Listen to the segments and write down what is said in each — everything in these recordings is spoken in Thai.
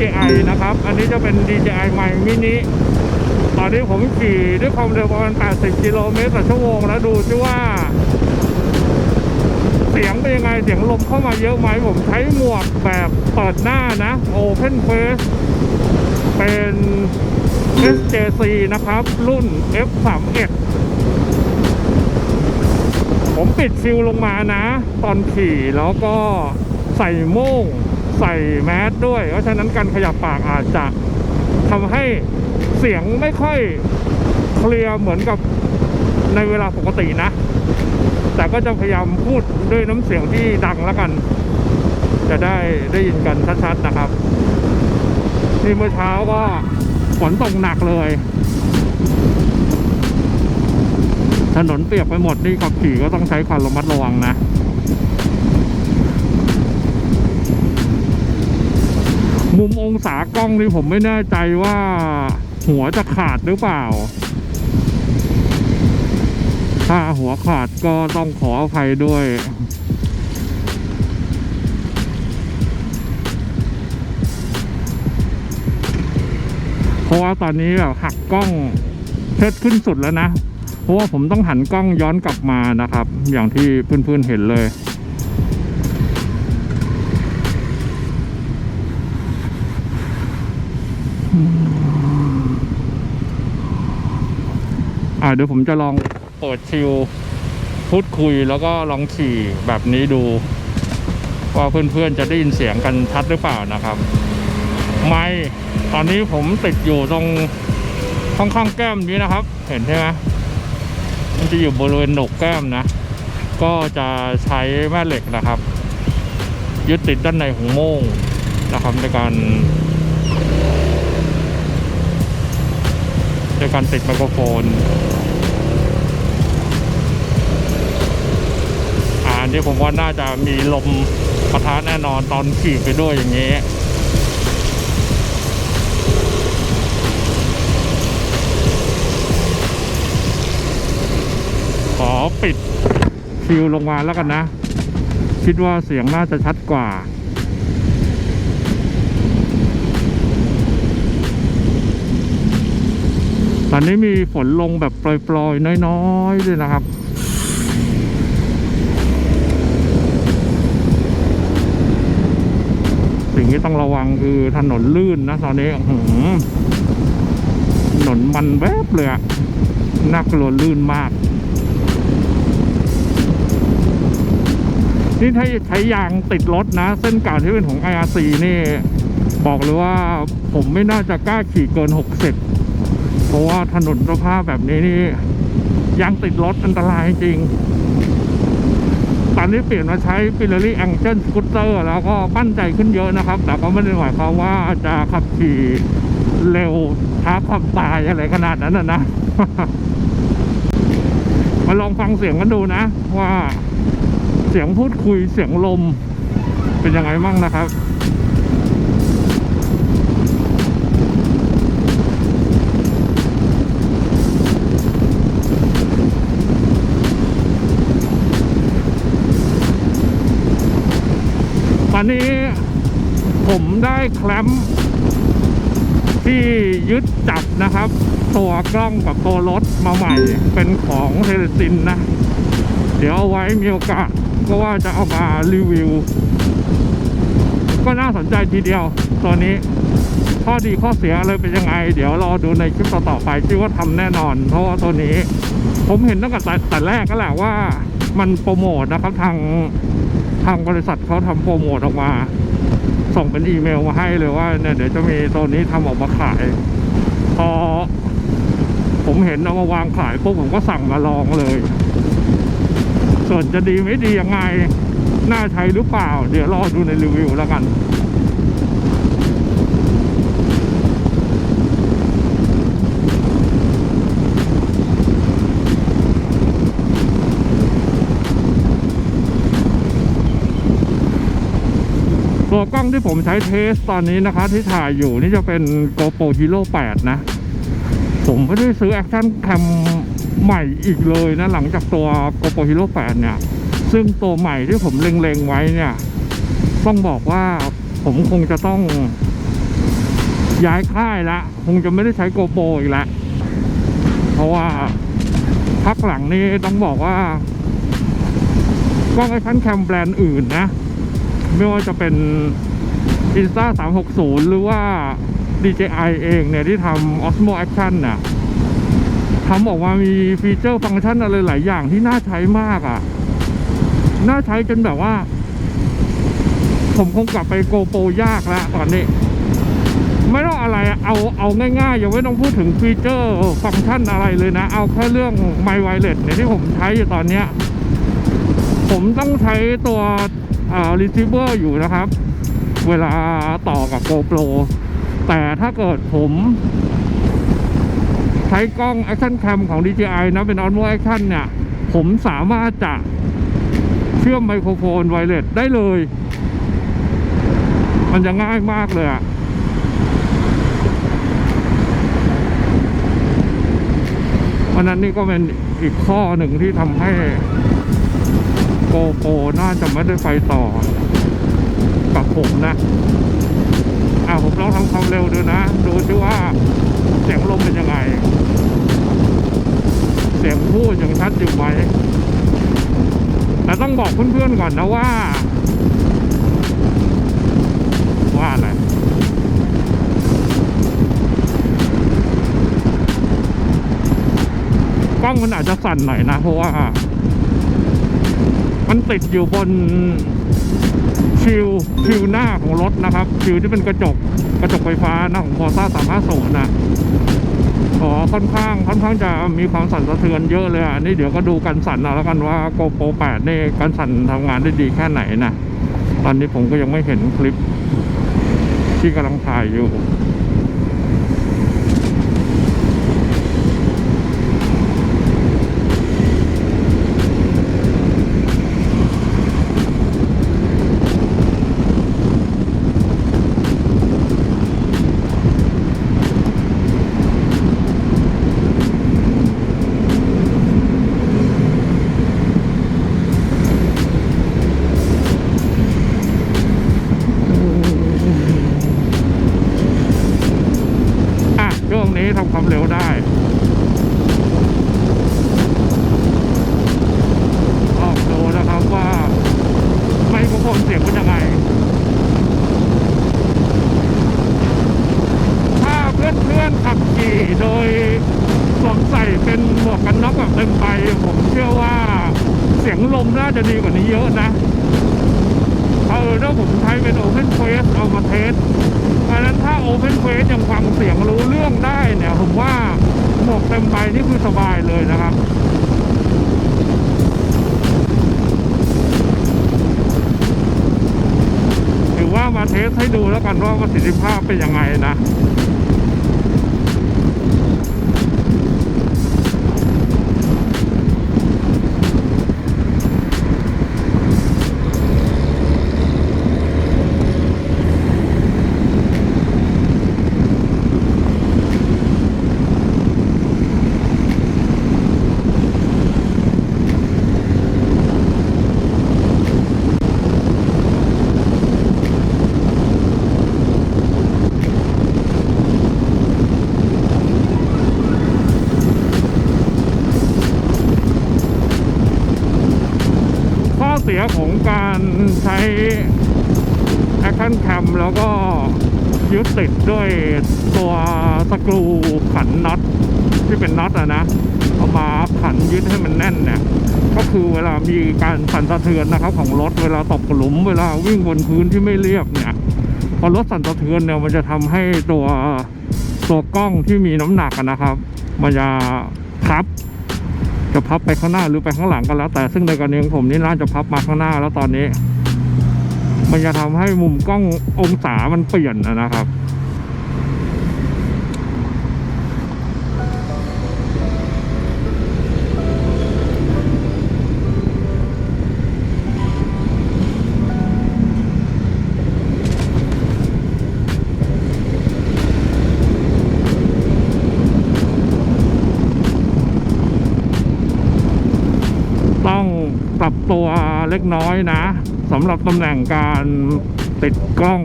DJI นะครับ อันนี้จะเป็น DJI ไมค์มินิตอนนี้ผมขี่ด้วยความเร็วประมาณ 80 กิโลเมตรต่อชั่วโมงแล้วดูซิว่า เสียงเป็นยังไง เสียงลมเข้ามาเยอะไหม ผมใช้หมวกแบบเปิดหน้านะ Open Face เป็น SJC นะครับ รุ่น F31 ผมปิดฟิลลงมานะ ตอนขี่แล้วก็ใส่โม่ง ใส่แมสด้วย เพราะฉะนั้นการขยับปากอาจจะทำให้เสียงไม่ค่อยเคลียร์เหมือนกับในเวลาปกตินะ แต่ก็จะพยายามพูดด้วยน้ำเสียงที่ดังแล้วกัน จะได้ได้ยินกันชัดๆนะครับนี่เมื่อเช้าก็ฝนตกหนักเลย ถนนเปียกไปหมดนี่ขับขี่ก็ต้องใช้ความระมัดระวังนะ มุมองศากล้องนี่ผมไม่แน่ใจว่าหัวจะขาดหรือเปล่า ถ้าหัวขาดก็ต้องขออภัยด้วย เพราะว่าตอนนี้แบบหักกล้องเชิดขึ้นสุดแล้วนะ เพราะว่าผมต้องหันกล้องย้อนกลับมานะครับ อย่างที่เพื่อนๆเห็นเลย อ่าเดี๋ยวผมจะลองเปิดชิลพูดคุยแล้วก็ลองขี่แบบนี้ดู ว่าเพื่อนๆจะได้ยินเสียงกันชัดหรือเปล่านะครับ ไม่ตอนนี้ผมติดอยู่ตรงข้างๆแก้มนี้นะครับ เห็นใช่ไหมมันจะอยู่บริเวณหนกแก้มนะ ก็จะใช้แม่เหล็กนะครับ ยึดติดด้านในของโม่งนะครับในการ ในการติดไมโครโฟนอ่าอันนี้ผมว่าน่าจะมีลมปะทะแน่นอนตอนขี่ไปด้วยอย่างนี้ขอปิดฟิวลงมาแล้วกันนะ คิดว่าเสียงน่าจะชัดกว่า ตอนนี้มีฝนลงแบบโปรยๆ น้อยๆ ด้วยนะครับสิ่งที่ต้องระวังคือถนนลื่นนะตอนนี้หือถนนมันแวบเลยอะน่ากลัวลื่นมาก นี่ถ้าใช้ยางติดรถนะ เส้นเก่าที่เป็นของ IRC นี่ บอกเลยว่าผมไม่น่าจะกล้าขี่เกิน 60 เพราะว่าถนนสภาพแบบนี้นี่ยางติดรถอันตรายจริง ตอนนี้เปลี่ยนมาใช้ p i l a r y Angel Scooter แล้วก็มั่นใจขึ้นเยอะนะครับ แต่ก็ไม่ได้หมายความว่าจะขับขี่เร็วท้าความตายอะไรขนาดนั้นนะ มาลองฟังเสียงกันดูนะ ว่าเสียงพูดคุยเสียงลมเป็นยังไงมั่งนะครับ ผมได้แคลมป์ที่ยึดจับนะครับ ตัวกล้องกับตัวรถมาใหม่ เป็นของเทเลซินนะ เดี๋ยวเอาไว้มีโอกาสก็ว่าจะเอามารีวิว ก็น่าสนใจทีเดียวตัวนี้ ข้อดีข้อเสียอะไรเป็นยังไง เดี๋ยวรอดูในคลิปต่อๆไปที่ว่าทำแน่นอน เพราะว่าตัวนี้ ผมเห็นตั้งแต่แต่แรกก็แหละว่ามันโปรโมทนะครับทางทางบริษัทเขาทำโปรโมทออกมา ส่งเป็นอีเมลมาให้เลยว่าเนี่ยเดี๋ยวจะมีตัวนี้ทำออกมาขาย พอ ผมเห็นเอามาวางขายปุ๊บผมก็สั่งมาลองเลย ส่วนจะดีไม่ดียังไง น่าใช้หรือเปล่า เดี๋ยวรอดูในรีวิวแล้วกัน ตัวกล้องที่ผมใช้เทสตอนนี้นะคะ ที่ถ่ายอยู่นี่จะเป็น GoPro Hero 8 นะ ผมไม่ได้ซื้อ Action Cam ใหม่อีกเลยนะ หลังจากตัว GoPro Hero 8 เนี่ย ซึ่งตัวใหม่ที่ผมเล็งๆไว้เนี่ย ต้องบอกว่าผมคงจะต้องย้ายค่ายละ คงจะไม่ได้ใช้โกโปรอีกแล้วเพราะว่าพักหลังนี้ต้องบอกว่ากล้องไอคันแคมแบรนด์อื่นนะ ไม่ว่าจะเป็น Insta 360 หรือว่า DJI เองเนี่ย ที่ทำ Osmo Action น่ะทำออกมามีฟีเจอร์ฟังก์ชันอะไรหลายอย่างที่น่าใช้มากอะ น่าใช้จนแบบว่า ผมคงกลับไปโกโปรยากแล้วตอนนี้ ไม่ต้องอะไรเอาเอาง่ายๆอย่าไม่ต้องพูดถึงฟีเจอร์ฟังก์ชันอะไรเลยนะ เอาแค่เรื่อง My Wireless เนี่ยที่ผมใช้อยู่ตอนเนี้ย ผมต้องใช้ตัว อ่า receiver อยู่นะครับ เวลาต่อกับ GoPro แต่ถ้าเกิดผมใช้กล้อง Action Cam ของ DJI นะ เป็น Osmo Action เนี่ย ผมสามารถจะเชื่อมไมโครโฟนไวเลสได้เลย มันจะง่ายมากเลยอะวันนั้นนี่ก็เป็นอีกข้อหนึ่งที่ทำให้ โกโปรน่าจะไม่ได้ไปต่อ กับผมนะ อ่าผมลองทำความเร็วดูนะ ดูซิว่าเสียงลมเป็นยังไง เสียงพูดยังชัดอยู่ไหมแต่ต้องบอกเพื่อนๆก่อนนะว่า ว่าอะไรกล้องมันอาจจะสั่นหน่อยนะ เพราะว่า มันติดอยู่บนชิลชิลหน้าของรถนะครับ ชิลที่เป็นกระจกกระจกไฟฟ้านะของ Corsa 350นนะขอค่อนข้างค่อนข้างจะมีความสั่นสะเทือนเยอะเลยอะนี่เดี๋ยวก็ดูกันสั่นเอาแล้วกันว่า GoPro 8นี่การสั่นทำงานได้ดีแค่ไหนนะตอนนี้ผมก็ยังไม่เห็นคลิปที่กำลังถ่ายอยู่ ใส่เป็นหมวกกันน็อกแบบเต็มใบผมเชื่อว่าเสียงลมน่าจะดีกว่านี้เยอะนะเออถ้าผมใช้เป็น Open Face เอามาเทสเพราะฉะนั้นถ้า Open Face ยังฟังเสียงรู้เรื่องได้เนี่ย ผมว่าหมวกเต็มใบนี่คือสบายเลยนะครับถือว่ามาเทสให้ดูแล้วกันว่าประสิทธิภาพเป็นยังไงนะ สียของการใช้ Action Cam แล้วก็ยึดติดด้วยตัวสกรูขันน็อตที่เป็นน็อตอะนะเอามาขันยึดให้มันแน่นเนี่ยก็คือเวลามีการสั่นสะเทือนนะครับ ของรถเวลาตกหลุม เวลาวิ่งบนพื้นที่ไม่เรียบเนี่ยพอรถสั่นสะเทือนเนี่ยมันจะทำให้ตัวตัวกล้องที่มีน้ำหนักอะนะครับ มันจะพับ จะพับไปข้างหน้าหรือไปข้างหลังก็แล้ว แต่ซึ่งในกรณีของผมนี่น่าจะพับมาข้างหน้าแล้วตอนนี้ มันจะทำให้มุมกล้ององศามันเปลี่ยนนะครับ เล็กน้อยนะสำหรับตำแหน่งการติดกล้อง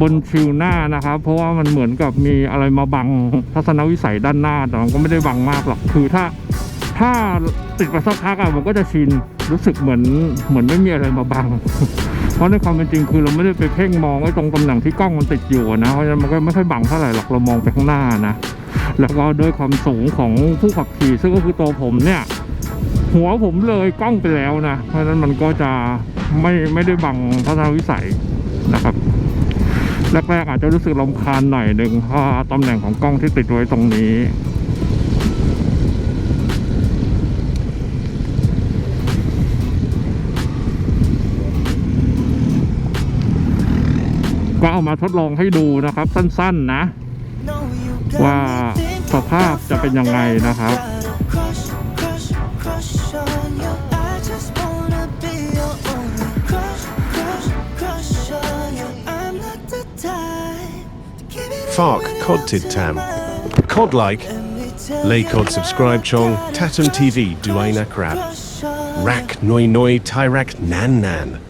บนชิวหน้านะครับ เพราะว่ามันเหมือนกับมีอะไรมาบังทัศนวิสัยด้านหน้าแต่มันก็ไม่ได้บังมากหรอกคือถ้าถ้าติดไปสักพักอะผมก็จะชินรู้สึกเหมือนเหมือนไม่มีอะไรมาบัง เพราะในความเป็นจริงคือเราไม่ได้ไปเพ่งมองไอ้ตรงตำแหน่งที่กล้องมันติดอยู่นะเพราะฉะนั้นมันก็ไม่ค่อยบังเท่าไหร่หรอกเรามองไปข้างหน้านะแล้วก็ด้วยความสูงของผู้ขับขี่ซึ่งก็คือตัวผมเนี่ย หัวผมเลยกล้องไปแล้วนะ เพราะฉะนั้นมันก็จะไม่ไม่ได้บังทัศนวิสัยนะครับแรกๆอาจจะรู้สึกลำคาญหน่อยหนึ่งเพราะตำแหน่งของกล้องที่ติดไว้ตรงนี้ก็เอามาทดลองให้ดูนะครับสั้นๆนะ ว่าสภาพจะเป็นยังไงนะครับ Fark Cod Tid Tam. Cod like. Lay Cod subscribe chong. Tatum TV Duaina Crab. Rak Noi Noi Tyrak Nan Nan.